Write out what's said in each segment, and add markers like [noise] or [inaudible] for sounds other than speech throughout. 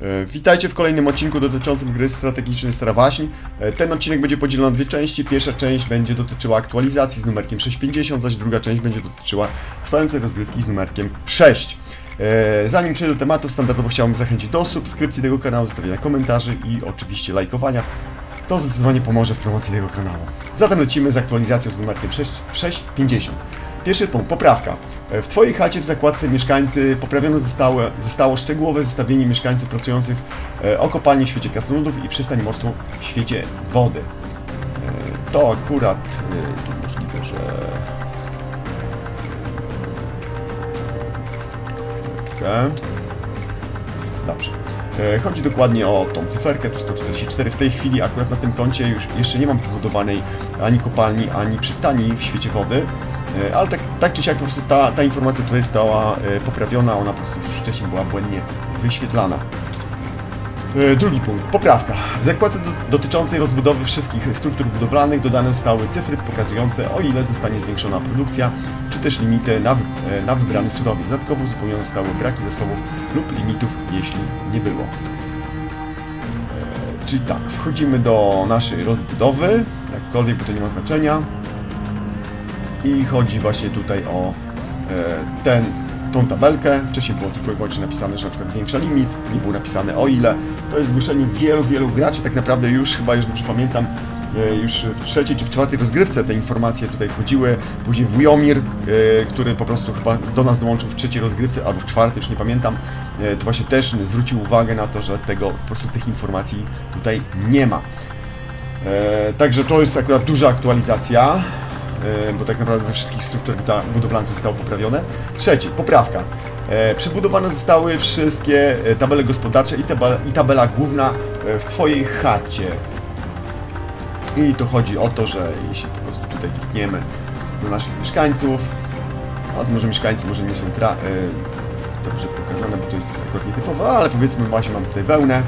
E, Witajcie w kolejnym odcinku dotyczącym gry strategicznej Stara Waśń. E, Ten odcinek będzie podzielony na dwie części. Pierwsza część będzie dotyczyła aktualizacji z numerkiem 650, zaś druga część będzie dotyczyła trwającej rozgrywki z numerkiem 6. E, Zanim przejdę do tematu, standardowo chciałbym zachęcić do subskrypcji tego kanału, zostawienia komentarzy i oczywiście lajkowania. To zdecydowanie pomoże w promocji tego kanału. Zatem lecimy z aktualizacją z numerkiem 6, 650. Pierwszy punkt, poprawka. E, W Twojej chacie w zakładce mieszkańcy poprawione zostało, zostało szczegółowe zestawienie mieszkańców pracujących e, o kopalni w świecie krasnoludów i przystań morską w świecie wody. E, To akurat tu możliwe, że... Dobrze. Chodzi dokładnie o tą cyferkę, tu 144. W tej chwili akurat na tym koncie już jeszcze nie mam pobudowanej ani kopalni, ani przystani w świecie wody, ale tak, tak czy siak po prostu ta, ta informacja tutaj została e, poprawiona, ona po prostu wcześniej była błędnie wyświetlana. E, Drugi punkt, poprawka. W zakładce do, dotyczącej rozbudowy wszystkich struktur budowlanych dodane zostały cyfry pokazujące o ile zostanie zwiększona produkcja, czy też limity na, e, na wybrany surowiec. Dodatkowo uzupełnione zostały braki zasobów lub limitów, jeśli nie było. E, Czyli tak, wchodzimy do naszej rozbudowy, jakkolwiek, bo to nie ma znaczenia. I chodzi właśnie tutaj o e, ten, tą tabelkę. Wcześniej było tylko i wyłącznie napisane, że na przykład zwiększa limit, nie było napisane o ile. To jest zgłoszenie wielu, wielu graczy, tak naprawdę już chyba, już dobrze pamiętam, e, już w trzeciej czy w czwartej rozgrywce te informacje tutaj wchodziły. Później Wujomir, e, który po prostu chyba do nas dołączył w trzeciej rozgrywce, albo w czwartej, już nie pamiętam, to właśnie też zwrócił uwagę na to, że tego, po prostu tych informacji tutaj nie ma. Także to jest akurat duża aktualizacja, bo tak naprawdę we wszystkich strukturach budowlanych to zostało poprawione. Trzeci, poprawka. E, Przebudowane zostały wszystkie e, tabele gospodarcze i, tabela, i tabela główna e, w Twojej chacie. I to chodzi o to, że jeśli po prostu tutaj klikniemy do naszych mieszkańców, a może mieszkańcy może nie są tra- e, dobrze pokażone, bo to jest akurat nietypowe, ale powiedzmy właśnie mam tutaj wełnę.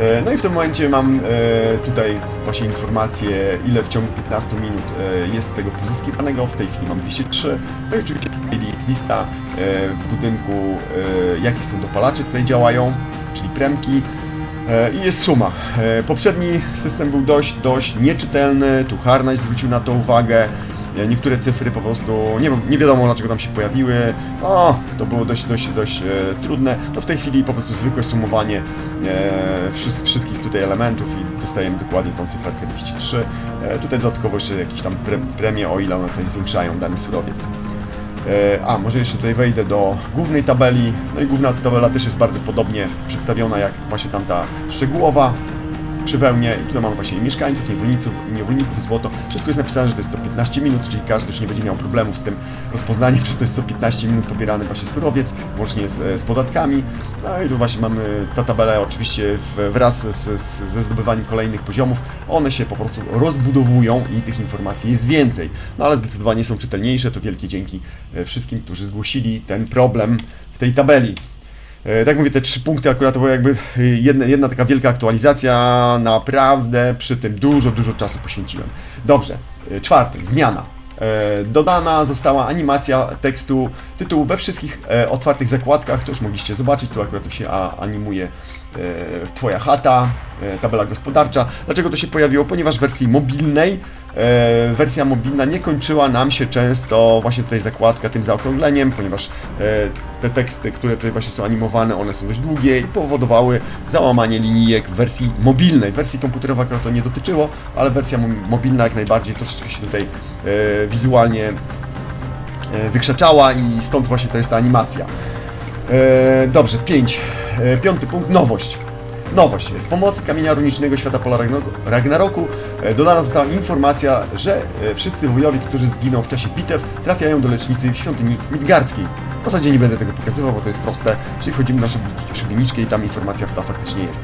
E, No i w tym momencie mam e, tutaj właśnie informację, ile w ciągu 15 minut e, jest tego pozyskiwanego. W tej chwili mam 203. No i oczywiście jest lista w budynku, jakie są dopalacze tutaj działają, czyli premki. I jest suma. Poprzedni system był dość, dość nieczytelny, tu Harnaś zwrócił na to uwagę. E, Niektóre cyfry po prostu nie, nie wiadomo dlaczego tam się pojawiły. O, to było dość, dość, dość e, trudne. To w tej chwili po prostu zwykłe sumowanie e, wszystkich, wszystkich tutaj elementów i dostajemy dokładnie tą cyferkę 203. E, tutaj dodatkowo jeszcze jakieś tam pre, premie, o ile one tutaj zwiększają dany surowiec. E, A, może jeszcze tutaj wejdę do głównej tabeli. No i główna tabela też jest bardzo podobnie przedstawiona jak właśnie tamta szczegółowa przy wełnie. I tutaj mamy właśnie mieszkańców, niewolników, niewolników, złoto. Wszystko jest napisane, że to jest co 15 minut, czyli każdy już nie będzie miał problemów z tym rozpoznaniem, [laughs] że to jest co 15 minut pobierany właśnie surowiec, łącznie z, z podatkami. No i tu właśnie mamy ta tabela oczywiście wraz z, z, ze zdobywaniem kolejnych poziomów. One się po prostu rozbudowują i tych informacji jest więcej. No ale zdecydowanie są czytelniejsze. To wielkie dzięki e, wszystkim, którzy zgłosili ten problem w tej tabeli. E, Tak mówię, te trzy punkty akurat to była jakby e, jedna, jedna taka wielka aktualizacja, naprawdę przy tym dużo, dużo czasu poświęciłem. Dobrze, e, czwarty, zmiana. Dodana została animacja tekstu tytułu we wszystkich otwartych zakładkach, to już mogliście zobaczyć, tu akurat się animuje Twoja chata, tabela gospodarcza. Dlaczego to się pojawiło? Ponieważ w wersji mobilnej wersja mobilna nie kończyła nam się często właśnie tutaj zakładka tym zaokrągleniem, ponieważ e, te teksty, które tutaj właśnie są animowane, one są dość długie i powodowały załamanie linijek w wersji mobilnej. Wersji komputerowej akurat to nie dotyczyło, ale wersja mo- mobilna jak najbardziej troszeczkę się tutaj e, wizualnie e, wykrzaczała i stąd właśnie to jest ta animacja. E, dobrze, 5. E, piąty punkt, nowość. Nowość. W pomocy kamienia runicznego świata pola Ragnaroku- e, dodana została informacja, że e, wszyscy wujowie, którzy zginą w czasie bitew, trafiają do lecznicy w świątyni Midgardzkiej. W zasadzie nie będę tego pokazywał, bo to jest proste. Czyli wchodzimy na szyb- szybieniczkę i tam informacja ta faktycznie jest.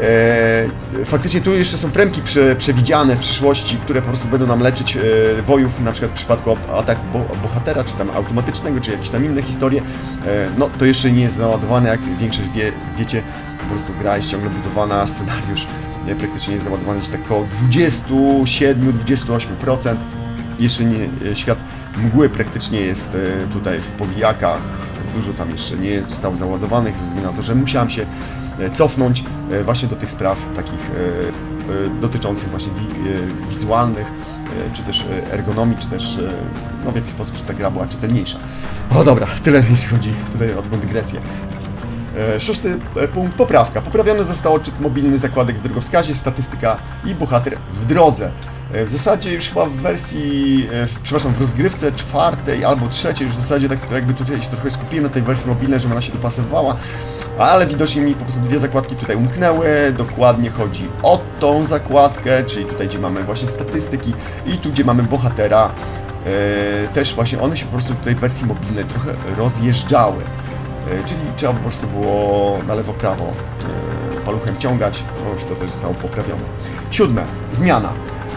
E, faktycznie tu jeszcze są premki prze, przewidziane w przyszłości, które po prostu będą nam leczyć e, wojów, na przykład w przypadku ataku bo, bohatera, czy tam automatycznego, czy jakieś tam inne historie. E, no to jeszcze nie jest załadowane, jak większość wie, wiecie, po prostu gra jest ciągle budowana, scenariusz e, praktycznie jest załadowany gdzieś tak około 27-28%. Jeszcze nie, e, świat mgły praktycznie jest e, tutaj w powijakach, dużo tam jeszcze nie zostało załadowanych ze względu na to, że musiałem się e, cofnąć e, właśnie do tych spraw takich e, dotyczących właśnie wi- wizualnych, czy też ergonomii, czy też no, w jaki sposób ta gra była czytelniejsza. O dobra, [laughs] tyle jeśli chodzi tutaj o tą dygresję. Szósty punkt, poprawka. Poprawiony został odczyt mobilny zakładek w drogowskazie, statystyka i bohater w drodze. E, W zasadzie już chyba w wersji, e, w, przepraszam, w rozgrywce czwartej albo trzeciej już w zasadzie tak jakby tutaj się trochę skupiłem na tej wersji mobilnej, żeby ona się dopasowała, ale widocznie mi po prostu dwie zakładki tutaj umknęły. Dokładnie chodzi o tą zakładkę, czyli tutaj gdzie mamy właśnie statystyki i tu gdzie mamy bohatera. E, Też właśnie one się po prostu tutaj w wersji mobilnej trochę rozjeżdżały. E, Czyli trzeba po prostu było na lewo, prawo e, paluchem ciągać, no już to też zostało poprawione. Siódme, zmiana.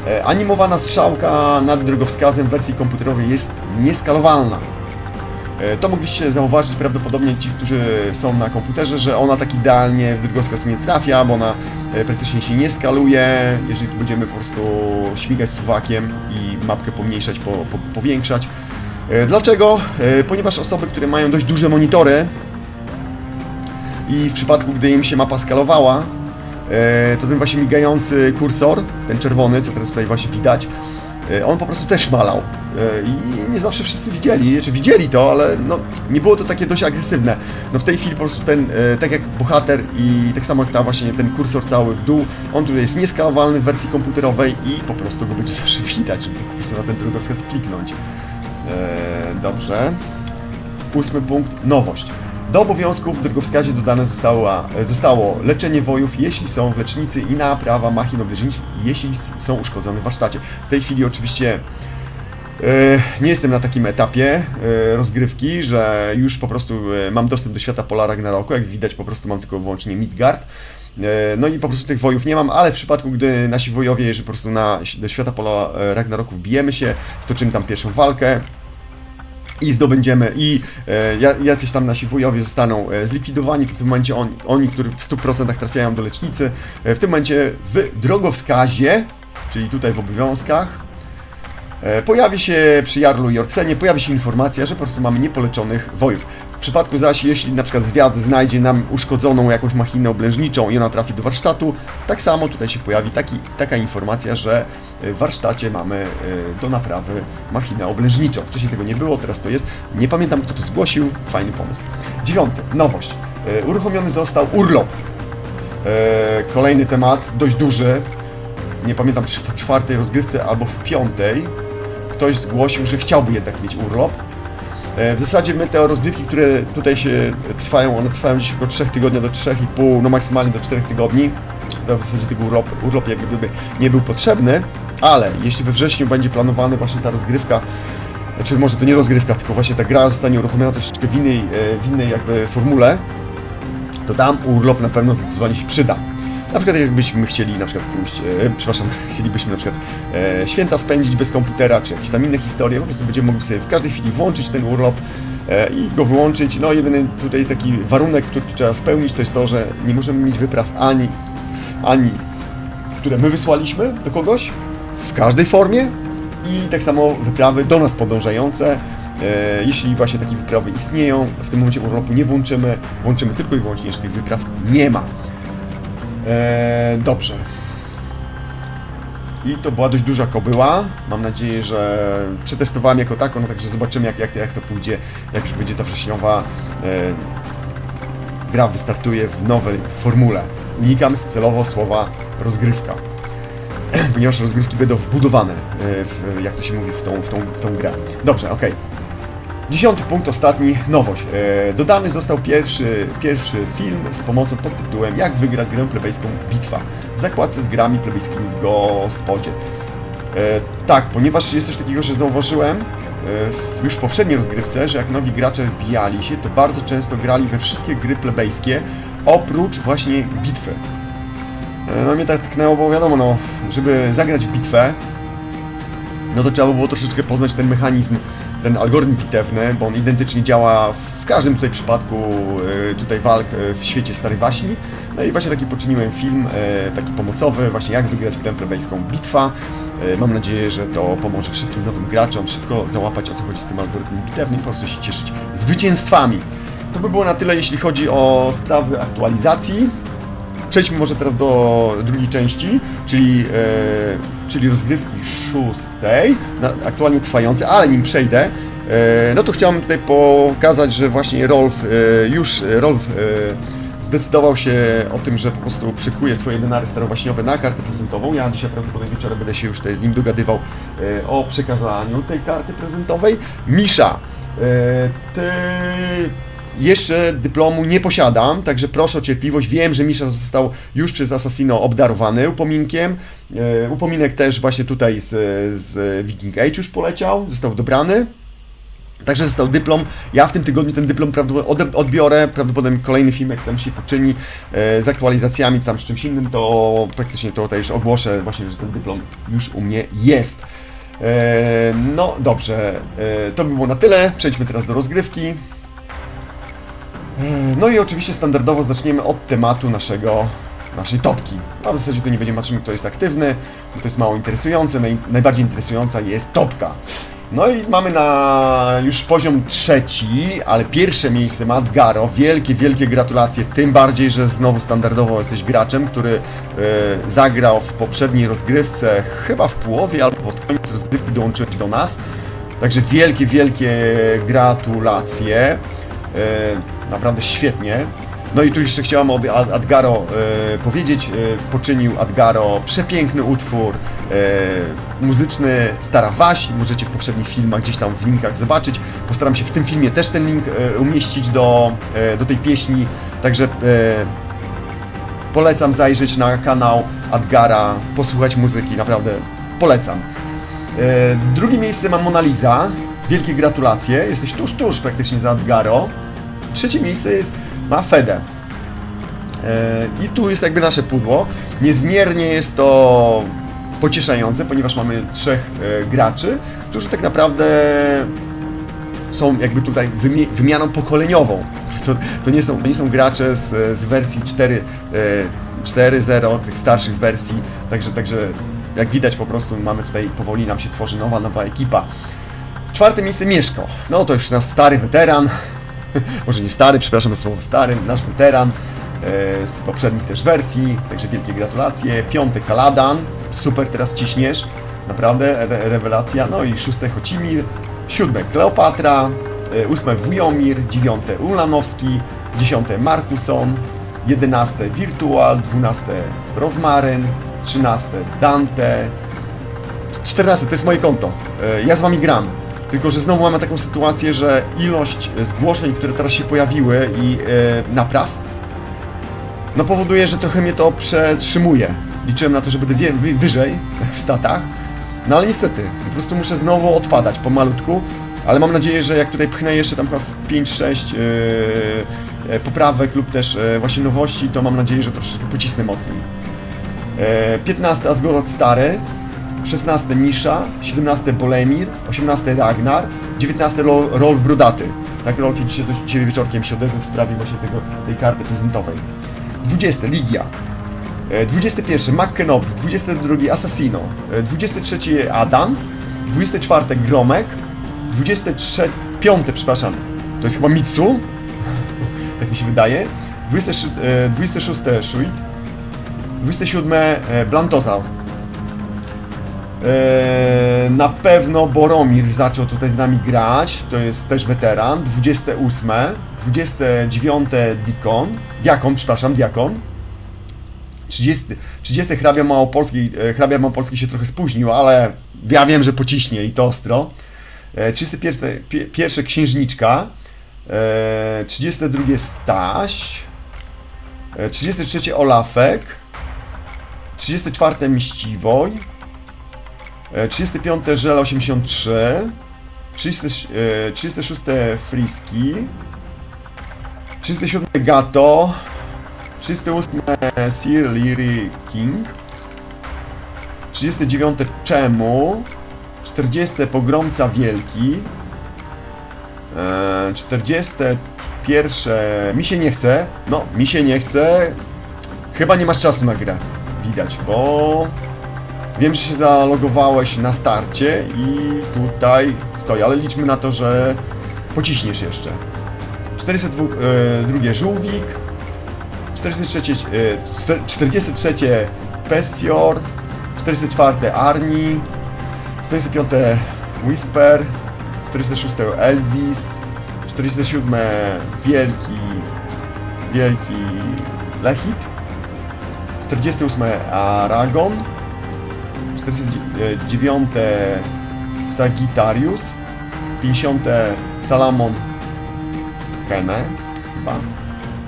E, Animowana strzałka nad drogowskazem w wersji komputerowej jest nieskalowalna. E, To mogliście zauważyć prawdopodobnie ci, którzy są na komputerze, że ona tak idealnie w drogowskaz nie trafia, bo ona e, praktycznie się nie skaluje. Jeżeli tu będziemy po prostu śmigać suwakiem i mapkę pomniejszać, po, po, powiększać. Dlaczego? Ponieważ osoby, które mają dość duże monitory i w przypadku, gdy im się mapa skalowała, to ten właśnie migający kursor, ten czerwony, co teraz tutaj właśnie widać, e, on po prostu też malał. E, I nie zawsze wszyscy widzieli, czy widzieli to, ale no, nie było to takie dość agresywne. No w tej chwili po prostu ten, e, tak jak bohater i tak samo jak ta właśnie ten kursor cały w dół, on tutaj jest nieskalowalny w wersji komputerowej i po prostu go będzie [laughs] zawsze widać, żeby po prostu na ten drogowskaz kliknąć. E, dobrze. Ósmy punkt, nowość. Do obowiązków w drogowskazie dodane została, e, zostało leczenie wojów, jeśli są w lecznicy i naprawa machin obleżniczych, jeśli są uszkodzone w warsztacie. W tej chwili oczywiście e, nie jestem na takim etapie e, rozgrywki, że już po prostu mam dostęp do świata Pola Ragnaroku, jak widać po prostu mam tylko wyłącznie Midgard. No i po prostu tych wojów nie mam, ale w przypadku, gdy nasi wojowie, jeżeli po prostu na, do świata Pola Ragnaroku wbijemy się, stoczymy tam pierwszą walkę, i zdobędziemy, i e, ja- jacyś tam nasi wujowie zostaną e, zlikwidowani, w tym momencie on, oni, którzy w 100% trafiają do lecznicy, e, w tym momencie w drogowskazie, czyli tutaj w obowiązkach, e, pojawi się przy Jarlu i Orksenie, pojawi się informacja, że po prostu mamy niepoleczonych wojów. Przypadku zaś, jeśli na przykład zwiad znajdzie nam uszkodzoną jakąś machinę oblężniczą i ona trafi do warsztatu, tak samo tutaj się pojawi taki, taka informacja, że e, w warsztacie mamy e, do naprawy machinę oblężniczą. Wcześniej tego nie było, teraz to jest. Nie pamiętam kto to zgłosił, fajny pomysł. Dziewiąty, nowość. E, Uruchomiony został urlop. Kolejny temat, dość duży. Nie pamiętam czy w czwartej rozgrywce albo w piątej. Ktoś zgłosił, że chciałby jednak mieć urlop. E, W zasadzie my te rozgrywki, które tutaj się trwają, one trwają gdzieś około 3 tygodni do 3,5, no maksymalnie do 4 tygodni. W zasadzie tego urlop, urlop jak gdyby nie był potrzebny, ale jeśli we wrześniu będzie planowana właśnie ta rozgrywka, znaczy może to nie rozgrywka, tylko właśnie ta gra zostanie uruchomiona troszeczkę w innej, e, w innej jakby formule, to tam urlop na pewno zdecydowanie się przyda. Na przykład jakbyśmy chcieli na przykład pójść, e, przepraszam, [laughs] chcielibyśmy na przykład e, święta spędzić bez komputera, czy jakieś tam inne historie, po prostu będziemy mogli sobie w każdej chwili włączyć ten urlop e, i go wyłączyć. No jedyny tutaj taki warunek, który trzeba spełnić, to jest to, że nie możemy mieć wypraw ani, ani które my wysłaliśmy do kogoś w każdej formie i tak samo wyprawy do nas podążające. E, jeśli właśnie takie wyprawy istnieją, w tym momencie urlopu nie włączymy, włączymy tylko i wyłącznie, jeśli tych wypraw nie ma. E, dobrze. I to była dość duża kobyła. Mam nadzieję, że przetestowałem jako taką, no także zobaczymy jak, jak, jak to pójdzie, jak już będzie ta wrześniowa e, gra wystartuje w nowej formule. Unikam celowo słowa rozgrywka, [clears throat] ponieważ rozgrywki będą wbudowane, e, w, jak to się mówi, w tą, w tą, w tą grę. Dobrze, okej. Dziesiąty punkt, ostatni, nowość. E, dodany został pierwszy, pierwszy film z pomocą pod tytułem Jak wygrać grę plebejską Bitwa w zakładce z grami plebejskimi w Gospodzie. E, tak, ponieważ jest coś takiego, że zauważyłem e, w, już poprzedniej rozgrywce, że jak nowi gracze wbijali się, to bardzo często grali we wszystkie gry plebejskie, oprócz właśnie bitwy. No mnie tak tknęło, bo wiadomo, no, żeby zagrać w bitwę, no to trzeba by było troszeczkę poznać ten mechanizm, ten algorytm bitewny, bo on identycznie działa w każdym tutaj przypadku e, tutaj walk e, w świecie starej waśni. No i właśnie taki poczyniłem film, e, taki pomocowy, właśnie jak wygrać grę plebejską bitwa. Mam nadzieję, że to pomoże wszystkim nowym graczom szybko załapać o co chodzi z tym algorytmem bitewnym i po prostu się cieszyć zwycięstwami. to by było na tyle, jeśli chodzi o sprawy aktualizacji. Przejdźmy może teraz do drugiej części, czyli, czyli rozgrywki szóstej, aktualnie trwającej, ale nim przejdę, e, no to chciałem tutaj pokazać, że właśnie Rolf, e, już e, Rolf zdecydował się o tym, że po prostu przykuje swoje denary starowaśniowe na kartę prezentową. Ja dzisiaj prawdopodobnie wieczorem będę się już tutaj z nim dogadywał o przekazaniu tej karty prezentowej. Misza, ty jeszcze dyplomu nie posiadam, także proszę o cierpliwość. Wiem, że Misza został już przez Assassino obdarowany upominkiem. E, Upominek też właśnie tutaj z, z Viking Age już poleciał, został dobrany. Także został dyplom. Ja w tym tygodniu ten dyplom prawdopodobnie odbiorę. Prawdopodobnie kolejny filmek tam się poczyni e, z aktualizacjami, tam z czymś innym, to praktycznie to tutaj już ogłoszę właśnie, że ten dyplom już u mnie jest. E, no dobrze, to by było na tyle. Przejdźmy teraz do rozgrywki. E, No i oczywiście standardowo zaczniemy od tematu naszego, naszej topki. A w zasadzie tu nie będziemy patrzymy, kto jest aktywny, bo to jest mało interesujące. Naj, najbardziej interesująca jest topka. No i mamy na już poziom trzeci, ale pierwsze miejsce ma Adgaro. Wielkie, wielkie gratulacje. Tym bardziej, że znowu standardowo jesteś graczem, który e, zagrał w poprzedniej rozgrywce, chyba w połowie albo pod koniec rozgrywki dołączyłeś do nas. Także wielkie, wielkie gratulacje. E, naprawdę świetnie. No i tu jeszcze chciałem o Ad- Adgaro e, powiedzieć. E, poczynił Adgaro przepiękny utwór e, muzyczny Stara Waś. Możecie w poprzednich filmach gdzieś tam w linkach zobaczyć. Postaram się w tym filmie też ten link umieścić do, do tej pieśni. Także polecam zajrzeć na kanał Adgara, posłuchać muzyki. Naprawdę polecam. E, drugie miejsce ma Mona Lisa. Wielkie gratulacje. Jesteś tuż, tuż praktycznie za Adgaro. Trzecie miejsce jest, ma Fede. E, I tu jest jakby nasze pudło. Niezmiernie jest to pocieszające, ponieważ mamy trzech e, graczy, którzy tak naprawdę są jakby tutaj wymianą pokoleniową. [laughs] To, to, nie są, to nie są gracze z, z wersji 4, e, 4.0, tych starszych wersji, także, także jak widać po prostu mamy tutaj, powoli nam się tworzy nowa, nowa ekipa. Czwarte miejsce Mieszko. No to już nasz stary weteran, [laughs] może nie stary, przepraszam za słowo stary, nasz weteran e, z poprzednich też wersji, także wielkie gratulacje. Piąte Kaladan, super teraz ciśniesz, naprawdę re rewelacja. No i szóste Chocimir, siódme Kleopatra, e, ósme Wujomir, dziewiąte Ulanowski, dziesiąte Markuson, jedenaste Virtual, dwunaste Rozmaryn, trzynaste Dante, 14 to jest moje konto. E, Ja z wami gram. Tylko, że znowu mamy taką sytuację, że ilość zgłoszeń, które teraz się pojawiły i e, napraw, no powoduje, że trochę mnie to przetrzymuje. Liczyłem na to, że będę wie, wy, wyżej w statach, no ale niestety, po prostu muszę znowu odpadać pomalutku, ale mam nadzieję, że jak tutaj pchnę jeszcze tam chyba z 5-6 e, e, poprawek lub też e, właśnie nowości, to mam nadzieję, że troszeczkę pocisnę mocniej. E, 15 Asgorod Stary, 16 Nisza, 17 Bolemir, 18 Ragnar, 19 Ro- Rolf Brudaty. Tak, Rolfie dzisiaj do Ciebie wieczorkiem się odezwał w sprawie właśnie tego, tej karty prezentowej. 20 Ligia, e, 21 McKenobi, 22 Assassino, e, 23 Adan, 24 Gromek, 23, 5, przepraszam, to jest chyba Mitsu, [laughs] tak mi się wydaje, 26, e, 26 Shuid, 27 e, Blantozaur, Eee, Na pewno Boromir zaczął tutaj z nami grać, to jest też weteran. 28, 29 Dikon, Diakon, przepraszam, Diakon. 30, 30 hrabia Małopolski, e, hrabia Małopolski się trochę spóźnił, ale ja wiem, że pociśnie i to ostro. E, 31 pie- pierwsze Księżniczka, e, 32 Staś, e, 33 Olafek, 34 Miściwoj, E, 35 Żel 83, 30, e, 36 Friski, 37 Gato, 38 Sir Leary King, 39 Czemu, 40 Pogromca Wielki, e, 41 Mi się nie chce, no mi się nie chce, chyba nie masz czasu na grę, widać, bo Wiem, że się zalogowałeś na starcie i tutaj stoi, ale liczmy na to, że pociśniesz jeszcze. 402 e, Żółwik, 43, e, czter- 43 Pestior, 44 Arni, 45 Whisper, 46 Elvis, 47 Wielki, Wielki Lechit, 48 Aragon, 49 Sagittarius, 50 Salamon Kene, chyba,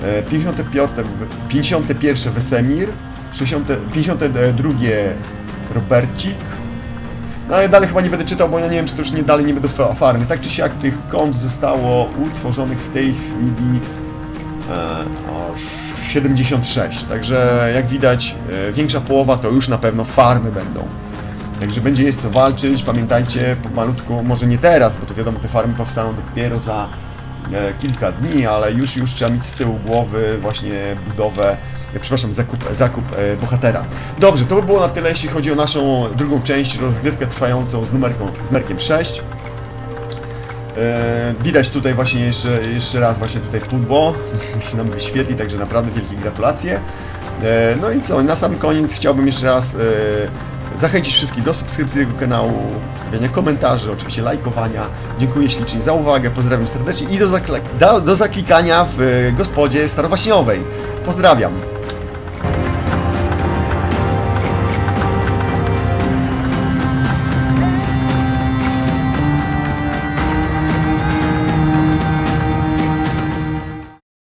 e, 55, w- 51 Wesemir, 60, 52 Robercik, no ale dalej chyba nie będę czytał, bo ja nie wiem, czy to już nie dalej nie będą fa- farmy. Tak czy siak tych kont zostało utworzonych w tej chwili e, aż 76. Także jak widać, e, większa połowa to już na pewno farmy będą. Także będzie jest co walczyć. Pamiętajcie, pomalutku, może nie teraz, bo to wiadomo, te farmy powstaną dopiero za e, kilka dni, ale już, już trzeba mieć z tyłu głowy właśnie budowę, e, przepraszam, zakup, zakup e, bohatera. Dobrze, to by było na tyle, jeśli chodzi o naszą drugą część, rozgrywkę trwającą z, numerką, z numerkiem 6. E, Widać tutaj właśnie jeszcze, jeszcze raz właśnie tutaj pudło [laughs] się nam wyświetli, także naprawdę wielkie gratulacje. E, No i co, na sam koniec chciałbym jeszcze raz e, zachęcić wszystkich do subskrypcji tego kanału, stawiania komentarzy, oczywiście lajkowania. Dziękuję ślicznie za uwagę, pozdrawiam serdecznie i do, do, do zaklikania w gospodzie starowaśniowej. Pozdrawiam.